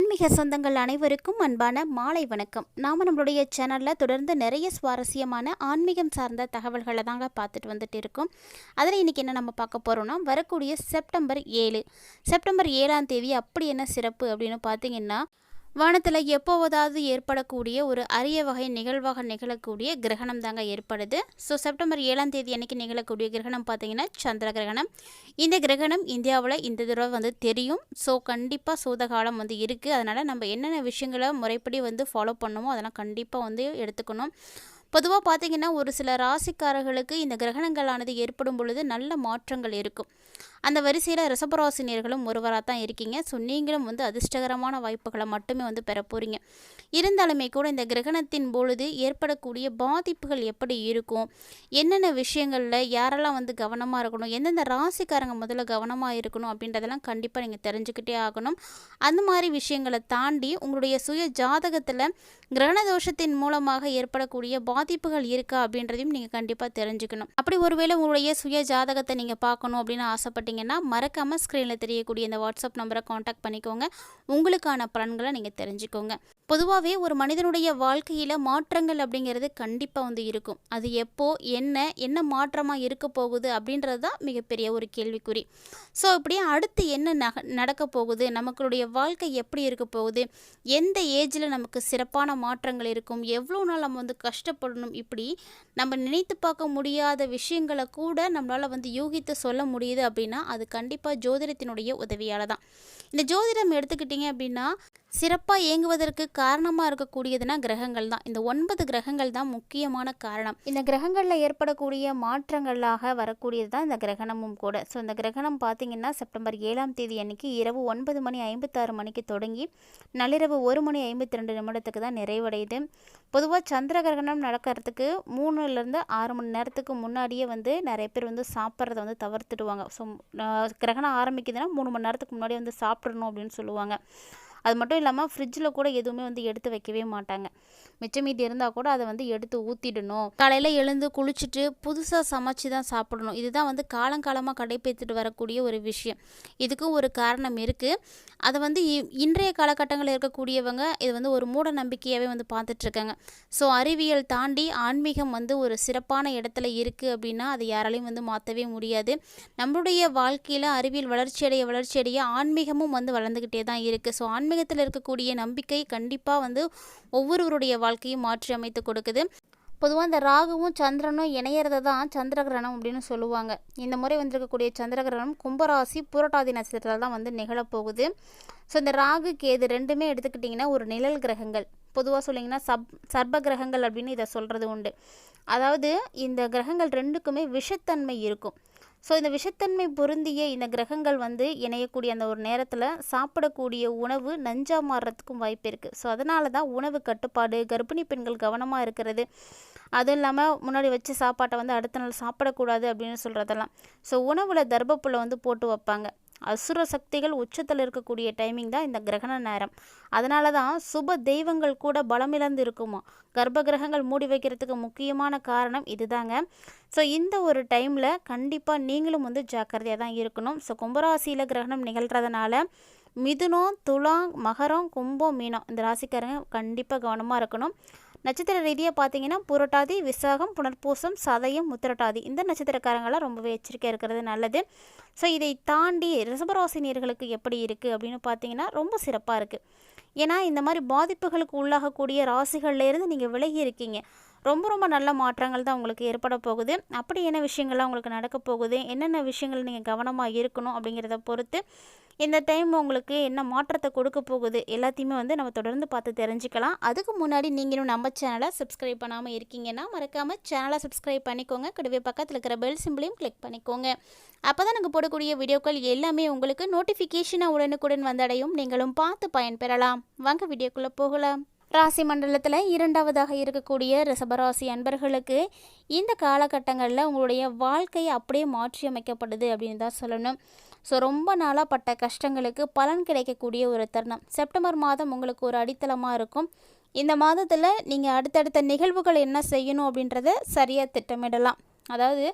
ஆன்மீக சொந்தங்கள் அனைவருக்கும் அன்பான மாலை வணக்கம். நாம் நம்மளுடைய சேனலில் தொடர்ந்து நிறைய சுவாரஸ்யமான ஆன்மீகம் சார்ந்த தகவல்களை தாங்க பார்த்துட்டு வந்துட்டு இருக்கோம். அதில் இன்றைக்கி என்ன நம்ம பார்க்க போகிறோம்னா வரக்கூடிய செப்டம்பர் ஏழு. செப்டம்பர் ஏழாம் தேதி அப்படி என்ன சிறப்பு அப்படின்னு பார்த்தீங்கன்னா வானத்தில் எப்போவதாவது ஏற்படக்கூடிய ஒரு அரிய வகை நிகழ்வாக நிகழக்கூடிய கிரகணம் தாங்க ஏற்படுது. ஸோ செப்டம்பர் ஏழாம் தேதி அன்னைக்கு நிகழக்கூடிய கிரகணம் பார்த்தீங்கன்னா சந்திர கிரகணம். இந்த கிரகணம் இந்தியாவில் இந்த தடவை வந்து தெரியும். ஸோ கண்டிப்பாக சூதகாலம் வந்து இருக்குது அதனால் நம்ம என்னென்ன விஷயங்களை முறைப்படி வந்து ஃபாலோ பண்ணுமோ அதெல்லாம் கண்டிப்பாக வந்து எடுத்துக்கணும். பொதுவாக பார்த்தீங்கன்னா ஒரு சில ராசிக்காரர்களுக்கு இந்த கிரகணங்களானது ஏற்படும் பொழுது நல்ல மாற்றங்கள் இருக்கும். அந்த வரிசையில் ரிசபராசினியர்களும் ஒருவராக தான் இருக்கீங்க. ஸோ நீங்களும் வந்து அதிர்ஷ்டகரமான வாய்ப்புகளை மட்டுமே வந்து பெற போகிறீங்க இருந்தாலுமே கூட இந்த கிரகணத்தின் பொழுது ஏற்படக்கூடிய பாதிப்புகள் எப்படி இருக்கும்? என்னென்ன விஷயங்களில் யாரெல்லாம் வந்து கவனமாக இருக்கணும்? எந்தெந்த ராசிக்காரங்க முதல்ல கவனமாக இருக்கணும்? அப்படின்றதெல்லாம் கண்டிப்பாக நீங்கள் தெரிஞ்சுக்கிட்டே ஆகணும். அந்த மாதிரி விஷயங்களை தாண்டி உங்களுடைய சுய ஜாதகத்தில் கிரகண தோஷத்தின் மூலமாக ஏற்படக்கூடிய பாதிப்புகள் இருக்கா அப்படின்றதையும் நீங்கள் கண்டிப்பாக தெரிஞ்சுக்கணும். அப்படி ஒருவேளை உங்களுடைய சுய ஜாதகத்தை நீங்கள் பார்க்கணும் அப்படின்னு ஆசைப்பட்டீங்கன்னா மறக்காமல் ஸ்க்ரீனில் தெரியக்கூடிய இந்த வாட்ஸ்அப் நம்பரை காண்டாக்ட் பண்ணிக்கோங்க. உங்களுக்கான பலன்களை நீங்கள் தெரிஞ்சுக்கோங்க. பொதுவாகவே ஒரு மனிதனுடைய வாழ்க்கையில் மாற்றங்கள் அப்படிங்கிறது கண்டிப்பாக வந்து இருக்கும். அது எப்போ என்ன என்ன மாற்றமாக இருக்க போகுது அப்படின்றது தான் மிகப்பெரிய ஒரு கேள்விக்குறி. ஸோ இப்படி அடுத்து என்ன நக நடக்க போகுது? நமக்களுடைய வாழ்க்கை எப்படி இருக்க போகுது? எந்த ஏஜில் நமக்கு சிறப்பான மாற்றங்கள் இருக்கும்? எவ்வளோ நாள் நம்ம வந்து கஷ்டப்படணும்? இப்படி நம்ம நினைத்து பார்க்க முடியாத விஷயங்களை கூட நம்மளால் வந்து யூகித்து சொல்ல முடியுது அப்படின்னா அது கண்டிப்பாக ஜோதிடத்தினுடைய உதவியால் தான். இந்த ஜோதிடம் எடுத்துக்கிட்டிங்க அப்படின்னா சிறப்பாக இயங்குவதற்கு காரணமாக இருக்கக்கூடியதுனா கிரகங்கள் தான். இந்த ஒன்பது கிரகங்கள் தான் முக்கியமான காரணம். இந்த கிரகங்களில் ஏற்படக்கூடிய மாற்றங்களாக வரக்கூடியது தான் இந்த கிரகணமும் கூட. ஸோ இந்த கிரகணம் பார்த்தீங்கன்னா செப்டம்பர் ஏழாம் தேதி அன்னைக்கு இரவு ஒன்பது மணி ஐம்பத்தாறு மணிக்கு தொடங்கி நள்ளிரவு ஒரு மணி ஐம்பத்தி ரெண்டு நிமிடத்துக்கு தான் நிறைவடையுது. பொதுவாக சந்திர கிரகணம் நடக்கிறதுக்கு மூணுலேருந்து ஆறு மணி நேரத்துக்கு முன்னாடியே வந்து நிறைய பேர் வந்து சாப்பிட்றத வந்து தவிர்த்துடுவாங்க. ஸோ கிரகணம் ஆரம்பிக்குதுன்னா மூணு மணி நேரத்துக்கு முன்னாடி வந்து சாப்பிட்றணும் அப்படின்னு சொல்லுவாங்க. அது மட்டும் இல்லாமல் ஃப்ரிட்ஜில் கூட எதுவுமே வந்து எடுத்து வைக்கவே மாட்டாங்க. மிச்சம் மீதி இருந்தால் கூட அதை வந்து எடுத்து ஊற்றிடணும் காலையில் எழுந்து குளிச்சுட்டு புதுசாக சமைச்சு தான் சாப்பிடணும். இதுதான் வந்து காலங்காலமாக கடைபிடித்துட்டு வரக்கூடிய ஒரு விஷயம். இதுக்கும் ஒரு காரணம் இருக்குது அதை வந்து இ- இன்றைய காலகட்டங்களில் இருக்கக்கூடியவங்க இது வந்து ஒரு மூட நம்பிக்கையாகவே வந்து பார்த்துட்ருக்காங்க. ஸோ அறிவியல் தாண்டி ஆன்மீகம் வந்து ஒரு சிறப்பான இடத்துல இருக்குது அப்படின்னா அதை யாராலையும் வந்து மாற்றவே முடியாது. நம்மளுடைய வாழ்க்கையில் அறிவியல் வளர்ச்சியடைய வளர்ச்சியடைய ஆன்மீகமும் வந்து வளர்ந்துக்கிட்டே தான் இருக்குது ஸோ ஆன்மீக ஆன்மீகத்தில் இருக்கக்கூடிய நம்பிக்கை கண்டிப்பாக வந்து ஒவ்வொருவருடைய வாழ்க்கையும் மாற்றி அமைத்து கொடுக்குது. பொதுவாக இந்த ராகுவும் சந்திரனும் இணையிறத தான் சந்திரகிரகணம் அப்படின்னு சொல்லுவாங்க. இந்த முறை வந்திருக்கக்கூடிய சந்திரகிரகணம் கும்பராசி புரட்டாதி நட்சத்திரத்தில் தான் வந்து நிகழப்போகுது ஸோ இந்த ராகு கேது ரெண்டுமே எடுத்துக்கிட்டிங்கன்னா ஒரு நிழல் கிரகங்கள். பொதுவாக சொல்லிங்கன்னா சப் சர்ப கிரகங்கள் அப்படின்னு இதை சொல்கிறது உண்டு. அதாவது இந்த கிரகங்கள் ரெண்டுக்குமே விஷத்தன்மை இருக்கும். ஸோ இந்த விஷத்தன்மை பொருந்திய இந்த கிரகங்கள் வந்து இணையக்கூடிய அந்த ஒரு நேரத்தில் சாப்பிடக்கூடிய உணவு நஞ்சா மாறுறதுக்கும் வாய்ப்பு இருக்குது ஸோ அதனால தான் உணவு கட்டுப்பாடு கர்ப்பிணி பெண்கள் கவனமாக இருக்கிறது. அதுவும் இல்லாமல் முன்னாடி வச்ச சாப்பாட்டை வந்து அடுத்த நாள் சாப்பிடக்கூடாது அப்படின்னு சொல்கிறதெல்லாம் ஸோ உணவில் தர்ப்புள்ள வந்து போட்டு வைப்பாங்க. அசுர சக்திகள் உச்சத்தில் இருக்கக்கூடிய டைமிங் தான் இந்த கிரகண நேரம். அதனால தான் சுப தெய்வங்கள் கூட பலமிழந்து இருக்குமா கர்ப்ப கிரகங்கள் மூடி வைக்கிறதுக்கு முக்கியமான காரணம் இதுதாங்க. ஸோ இந்த ஒரு டைமில் கண்டிப்பாக நீங்களும் வந்து ஜாக்கிரதையாக தான் இருக்கணும். ஸோ கும்பராசியில் கிரகணம் நிகழ்கிறதுனால மிதுனம் துலாம் மகரம் கும்பம் மீனம் இந்த ராசிக்காரங்க கண்டிப்பாக கவனமாக இருக்கணும். நட்சத்திர ரீதியாக பார்த்தீங்கன்னா புரட்டாதி விசாகம் புனர்பூசம் சதயம் முத்திரட்டாதி இந்த நட்சத்திரக்காரங்களாம் ரொம்பவே எச்சரிக்கையாக இருக்கிறது நல்லது. ஸோ இதை தாண்டி ரிசபராசினியர்களுக்கு எப்படி இருக்குது அப்படின்னு பார்த்தீங்கன்னா ரொம்ப சிறப்பாக இருக்குது ஏன்னா இந்த மாதிரி பாதிப்புகளுக்கு உள்ளாகக்கூடிய ராசிகள்லேருந்து நீங்கள் விலகி இருக்கீங்க. ரொம்ப ரொம்ப நல்ல மாற்றங்கள் தான் உங்களுக்கு ஏற்பட போகுது. அப்படி என்ன விஷயங்கள்லாம் உங்களுக்கு நடக்க போகுது? என்னென்ன விஷயங்கள் நீங்கள் கவனமாக இருக்கணும் அப்படிங்கிறத பொறுத்து இந்த டைம் உங்களுக்கு என்ன மாற்றத்தை கொடுக்க போகுது எல்லாத்தையுமே வந்து நம்ம தொடர்ந்து பார்த்து தெரிஞ்சுக்கலாம். அதுக்கு முன்னாடி நீங்களும் நம்ம சேனலை சப்ஸ்கிரைப் பண்ணாமல் இருக்கீங்கன்னா மறக்காமல் சேனலை சப்ஸ்கிரைப் பண்ணிக்கோங்க. கூடவே பக்கத்தில் இருக்கிற பெல் சிம்பிளையும் கிளிக் பண்ணிக்கோங்க. அப்போ தான் நாங்கள் போடக்கூடிய வீடியோக்கள் எல்லாமே உங்களுக்கு நோட்டிஃபிகேஷனாக உடனுக்குடன் வந்தடையும். நீங்களும் பார்த்து பயன்பெறலாம். வாங்க வீடியோக்குள்ளே போகலாம். ராசி மண்டலத்தில் இரண்டாவதாக இருக்கக்கூடிய ரிஷபராசி அன்பர்களுக்கு இந்த காலகட்டங்களில் உங்களுடைய வாழ்க்கை அப்படியே மாற்றி அமைக்கப்படுது அப்படின்னு தான் சொல்லணும். ஸோ ரொம்ப நாளாக பட்ட கஷ்டங்களுக்கு பலன் கிடைக்கக்கூடிய ஒரு தருணம். செப்டம்பர் மாதம் உங்களுக்கு ஒரு அடித்தளமாக இருக்கும். இந்த மாதத்தில் நீங்கள் அடுத்தடுத்த நிகழ்வுகள் என்ன செய்யணும் அப்படின்றத சரியாக திட்டமிடலாம். அதாவது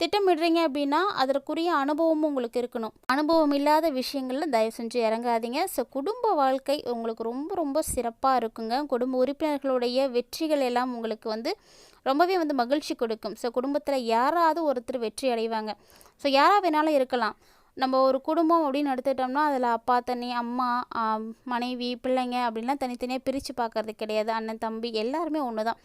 திட்டமிடுறீங்க அப்படின்னா அதற்குரிய அனுபவமும் உங்களுக்கு இருக்கணும். அனுபவம் இல்லாத விஷயங்களில் தயவு செஞ்சு இறங்காதீங்க. ஸோ குடும்ப வாழ்க்கை உங்களுக்கு ரொம்ப ரொம்ப சிறப்பாக இருக்குங்க. குடும்ப உறுப்பினர்களுடைய வெற்றிகள் எல்லாம் உங்களுக்கு வந்து ரொம்பவே வந்து மகிழ்ச்சி கொடுக்கும். ஸோ குடும்பத்தில் யாராவது ஒருத்தர் வெற்றி அடைவாங்க. ஸோ யாராக வேணாலும் இருக்கலாம். நம்ம ஒரு குடும்பம் அப்படின்னு எடுத்துட்டோம்னா அதில் அப்பா தனி அம்மா மனைவி பிள்ளைங்க அப்படின்லாம் தனித்தனியாக பிரித்து பார்க்கறது கிடையாது. அண்ணன் தம்பி எல்லாருமே ஒன்று தான்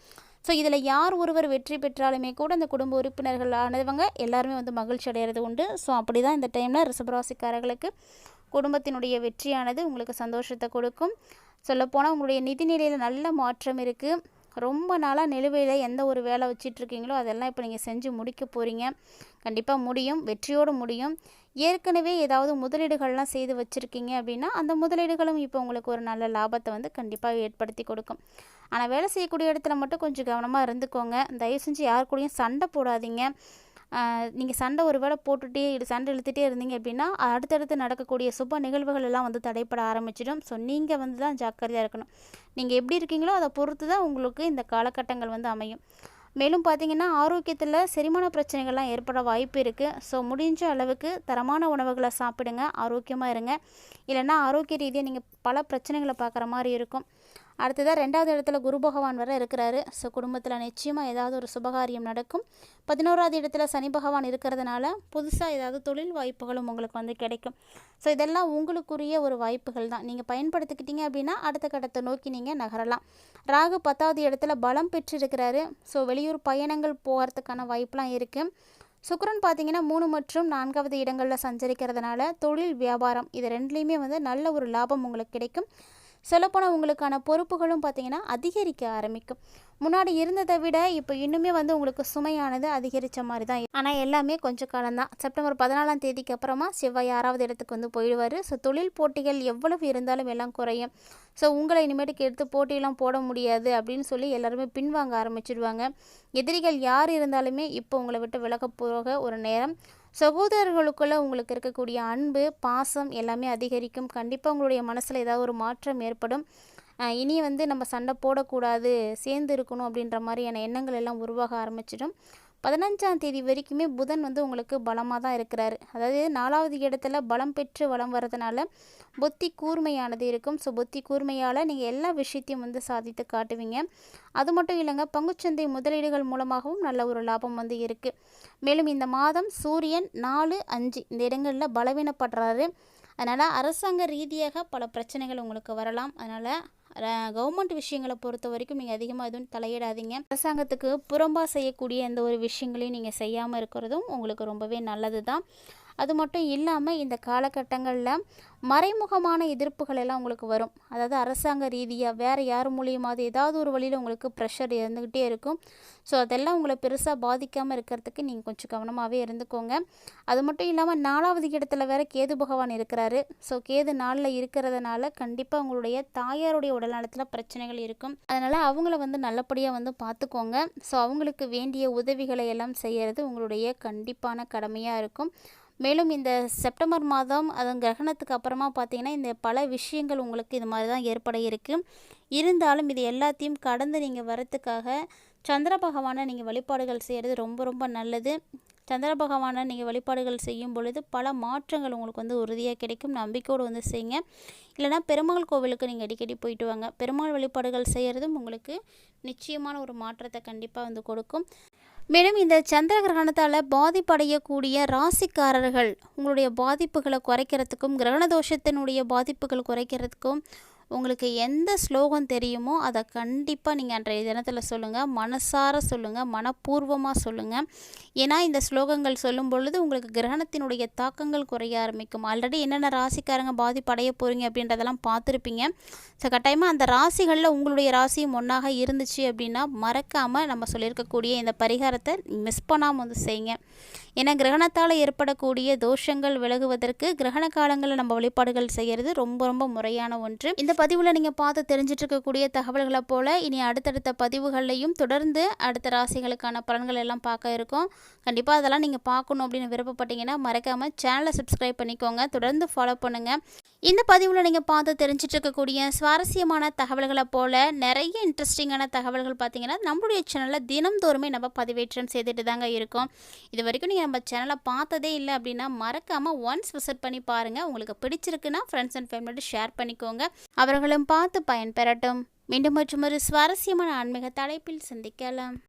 ஸோ இதில் யார் ஒருவர் வெற்றி பெற்றாலுமே கூட அந்த குடும்ப உறுப்பினர்கள் ஆனவங்க எல்லாருமே வந்து மகிழ்ச்சி அடைகிறது உண்டு. ஸோ அப்படி தான் இந்த டைமில் ரிசபராசிக்காரர்களுக்கு குடும்பத்தினுடைய வெற்றியானது உங்களுக்கு சந்தோஷத்தை கொடுக்கும். சொல்லப்போனால் உங்களுடைய நிதிநிலையில் நல்ல மாற்றம் இருக்குது ரொம்ப நாளாக நிலுவையில் எந்த ஒரு வேலை வச்சிட்ருக்கீங்களோ அதெல்லாம் இப்போ நீங்கள் செஞ்சு முடிக்க போகிறீங்க கண்டிப்பாக முடியும். வெற்றியோடு முடியும். ஏற்கனவே ஏதாவது முதலீடுகள்லாம் செய்து வச்சுருக்கீங்க அப்படின்னா அந்த முதலீடுகளும் இப்போ உங்களுக்கு ஒரு நல்ல லாபத்தை வந்து கண்டிப்பாக ஏற்படுத்தி கொடுக்கும். ஆனால் வேலை செய்யக்கூடிய இடத்துல மட்டும் கொஞ்சம் கவனமாக இருந்துக்கோங்க. தயவு செஞ்சு யார் கூடயும் சண்டை போடாதீங்க. நீங்கள் சண்டை ஒரு வேளை போட்டுகிட்டே இது சண்டை இழுத்துட்டே இருந்தீங்க அப்படின்னா அடுத்தடுத்து நடக்கக்கூடிய சுப நிகழ்வுகள் எல்லாம் வந்து தடைப்பட ஆரம்பிச்சிடும். ஸோ நீங்கள் வந்து தான் ஜாக்கிரதையாக இருக்கணும். நீங்கள் எப்படி இருக்கீங்களோ அதை பொறுத்து தான் உங்களுக்கு இந்த காலகட்டங்கள் வந்து அமையும். மேலும் பார்த்தீங்கன்னா ஆரோக்கியத்தில் செரிமான பிரச்சனைகள்லாம் ஏற்பட வாய்ப்பு இருக்குது ஸோ முடிஞ்ச அளவுக்கு தரமான உணவுகளை சாப்பிடுங்க ஆரோக்கியமாக இருங்க. இல்லைன்னா ஆரோக்கிய ரீதியாக நீங்கள் பல பிரச்சனைகளை பார்க்குற மாதிரி இருக்கும். அடுத்ததாக ரெண்டாவது இடத்துல குரு பகவான் வர இருக்கிறாரு. ஸோ குடும்பத்தில் நிச்சயமாக ஏதாவது ஒரு சுபகாரியம் நடக்கும். பதினோராவது இடத்துல சனி பகவான் இருக்கிறதுனால புதுசாக ஏதாவது தொழில் வாய்ப்புகளும் உங்களுக்கு வந்து கிடைக்கும். ஸோ இதெல்லாம் உங்களுக்குரிய ஒரு வாய்ப்புகள் தான். நீங்கள் பயன்படுத்திக்கிட்டீங்க அப்படின்னா அடுத்த கட்டத்தை நோக்கி நீங்கள் நகரலாம். ராகு பத்தாவது இடத்துல பலம் பெற்றிருக்கிறாரு. ஸோ வெளியூர் பயணங்கள் போகிறதுக்கான வாய்ப்பெலாம் இருக்குது சுக்கரன் பார்த்தீங்கன்னா மூணு மற்றும் நான்காவது இடங்களில் சஞ்சரிக்கிறதுனால தொழில் வியாபாரம் இது ரெண்டுலேயுமே வந்து நல்ல ஒரு லாபம் உங்களுக்கு கிடைக்கும். சொல்லப்போனால் உங்களுக்கான பொறுப்புகளும் பார்த்தீங்கன்னா அதிகரிக்க ஆரம்பிக்கும். முன்னாடி இருந்ததை விட இப்போ இன்னுமே வந்து உங்களுக்கு சுமையானது அதிகரித்த மாதிரி தான் ஆனால் எல்லாமே கொஞ்சம் காலம்தான் செப்டம்பர் பதினாலாம் தேதிக்கு அப்புறமா செவ்வாய் ஆறாவது இடத்துக்கு வந்து போயிடுவார். ஸோ தொழில் போட்டிகள் எவ்வளவு இருந்தாலும் எல்லாம் குறையும். ஸோ உங்களை இனிமேட்டுக்கு எடுத்து போட்டியெல்லாம் போட முடியாது அப்படின்னு சொல்லி எல்லாருமே பின்வாங்க ஆரம்பிச்சிடுவாங்க. எதிரிகள் யார் இருந்தாலுமே இப்போ உங்களை விட்டு விலக போக ஒரு நேரம் சகோதரர்களுக்குள்ளே உங்களுக்கு இருக்கக்கூடிய அன்பு பாசம் எல்லாமே அதிகரிக்கும். கண்டிப்பாக உங்களுடைய மனசில் ஏதாவது ஒரு மாற்றம் ஏற்படும். இனி வந்து நம்ம சண்டை போடக்கூடாது சேர்ந்து இருக்கணும் அப்படின்ற மாதிரியான எண்ணங்கள் எல்லாம் உருவாக ஆரம்பிச்சிடும். பதினஞ்சாம் தேதி வரைக்குமே புதன் வந்து உங்களுக்கு பலமாக தான் இருக்கிறாரு. அதாவது நாலாவது இடத்துல பலம் பெற்று வளம் வரதுனால புத்தி கூர்மையானது இருக்கும். ஸோ புத்தி கூர்மையால் நீங்கள் எல்லா விஷயத்தையும் வந்து சாதித்து காட்டுவீங்க. அது மட்டும் இல்லைங்க பங்குச்சந்தை முதலீடுகள் மூலமாகவும் நல்ல ஒரு லாபம் வந்து இருக்குது மேலும் இந்த மாதம் சூரியன் நாலு அஞ்சு இந்த இடங்களில் பலவீனப்படுறாரு. அதனால் அரசாங்க ரீதியாக பல பிரச்சனைகள் உங்களுக்கு வரலாம். அதனால் கவர்மெண்ட் விஷயங்களை பொறுத்த வரைக்கும் நீங்கள் அதிகமாக எதுவும் தலையிடாதீங்க. அரசாங்கத்துக்கு புறம்பாக செய்யக்கூடிய எந்த ஒரு விஷயங்களையும் நீங்கள் செய்யாமல் இருக்கிறதும் உங்களுக்கு ரொம்பவே நல்லது தான் அது மட்டும் இல்லாமல் இந்த காலகட்டங்களில் மறைமுகமான எதிர்ப்புகள் எல்லாம் உங்களுக்கு வரும். அதாவது அரசாங்க ரீதியாக வேறு யார் மூலியமாவது ஏதாவது ஒரு வழியில் உங்களுக்கு ப்ரெஷர் இருந்துக்கிட்டே இருக்கும். ஸோ அதெல்லாம் உங்களை பெருசாக பாதிக்காமல் இருக்கிறதுக்கு நீங்கள் கொஞ்சம் கவனமாகவே இருந்துக்கோங்க. அது மட்டும் இல்லாமல் நாலாவது இடத்துல வேறு கேது பகவான் இருக்கிறாரு. ஸோ கேது நாளில் இருக்கிறதுனால கண்டிப்பாக உங்களுடைய தாயாருடைய உடல்நலத்தில் பிரச்சனைகள் இருக்கும். அதனால் அவங்கள வந்து நல்லபடியாக வந்து பார்த்துக்கோங்க ஸோ அவங்களுக்கு வேண்டிய உதவிகளை எல்லாம் செய்கிறது உங்களுடைய கண்டிப்பான கடமையாக இருக்கும். மேலும் இந்த செப்டம்பர் மாதம் அதன் கிரகணத்துக்கு அப்புறமா பார்த்தீங்கன்னா இந்த பல விஷயங்கள் உங்களுக்கு இது மாதிரி தான் ஏற்பட இருக்குது இருந்தாலும் இது எல்லாத்தையும் கடந்து நீங்கள் வரத்துக்காக சந்திர பகவானை நீங்கள் வழிபாடுகள் செய்கிறது ரொம்ப ரொம்ப நல்லது. சந்திர பகவானை நீங்கள் வழிபாடுகள் செய்யும் பொழுது பல மாற்றங்கள் உங்களுக்கு வந்து உறுதியாக கிடைக்கும். நம்பிக்கையோடு வந்து செய்யுங்க. இல்லைனா பெருமாள் கோவிலுக்கு நீங்கள் அடிக்கடி போயிட்டு வாங்க. பெருமாள் வழிபாடுகள் செய்கிறதும் உங்களுக்கு நிச்சயமான ஒரு மாற்றத்தை கண்டிப்பாக வந்து கொடுக்கும். மேலும் இந்த சந்திர கிரகணத்தால் பாதிப்படையக்கூடிய ராசிக்காரர்கள் உங்களுடைய பாதிப்புகளை குறைக்கிறதுக்கும் கிரகண தோஷத்தினுடைய பாதிப்புகள் குறைக்கிறதுக்கும் உங்களுக்கு எந்த ஸ்லோகம் தெரியுமோ அதை கண்டிப்பாக நீங்கள் அன்றைய தினத்தில் சொல்லுங்கள் மனசார சொல்லுங்கள் மனப்பூர்வமாக சொல்லுங்கள் ஏன்னா இந்த ஸ்லோகங்கள் சொல்லும் பொழுது உங்களுக்கு கிரகணத்தினுடைய தாக்கங்கள் குறைய ஆரம்பிக்கும். ஆல்ரெடி என்னென்ன ராசிக்காரங்க பாதிப்படைய போகிறீங்க அப்படின்றதெல்லாம் பார்த்துருப்பீங்க. ஸோ கட்டாயமாக அந்த ராசிகளில் உங்களுடைய ராசியும் ஒன்றாக இருந்துச்சு அப்படின்னா மறக்காமல் நம்ம சொல்லியிருக்கக்கூடிய இந்த பரிகாரத்தை மிஸ் பண்ணாமல் வந்து செய்யுங்க. ஏன்னா கிரகணத்தால் ஏற்படக்கூடிய தோஷங்கள் விலகுவதற்கு கிரகண காலங்களில் நம்ம வழிபாடுகள் செய்கிறது ரொம்ப ரொம்ப முறையான ஒன்று. இந்த பதிவில் நீங்கள் பார்த்து தெரிஞ்சிட்டு இருக்கக்கூடிய தகவல்களை போல் இனி அடுத்தடுத்த பதிவுகள்லையும் தொடர்ந்து அடுத்த ராசிகளுக்கான பலன்கள் எல்லாம் பார்க்க இருக்கோம். கண்டிப்பாக அதெல்லாம் நீங்கள் பார்க்கணும் அப்படின்னு விருப்பப்பட்டீங்கன்னா மறக்காமல் சேனலை சப்ஸ்கிரைப் பண்ணிக்கோங்க. தொடர்ந்து ஃபாலோ பண்ணுங்கள் இந்த பதிவில் நீங்கள் பார்த்து தெரிஞ்சிட்டு இருக்கக்கூடிய சுவாரஸ்யமான தகவல்களை போல் நிறைய இன்ட்ரெஸ்டிங்கான தகவல்கள் பார்த்தீங்கன்னா நம்மளுடைய சேனலில் தினம்தோறுமே நம்ம பதிவேற்றம் செய்துட்டு தாங்க இருக்கோம். இது வரைக்கும் நீங்கள் நம்ம சேனலை பார்த்ததே இல்லை அப்படின்னா மறக்காமல் ஒன்ஸ் விசிட் பண்ணி பாருங்கள் உங்களுக்கு பிடிச்சிருக்குன்னா ஃப்ரெண்ட்ஸ் அண்ட் ஃபேமிலியோட ஷேர் பண்ணிக்கோங்க. அவர்களும் பார்த்து பயன்பெறட்டும். மீண்டும் மற்றும் ஒரு சுவாரஸ்யமான ஆன்மீக தலைப்பில் சந்திக்கலாம்.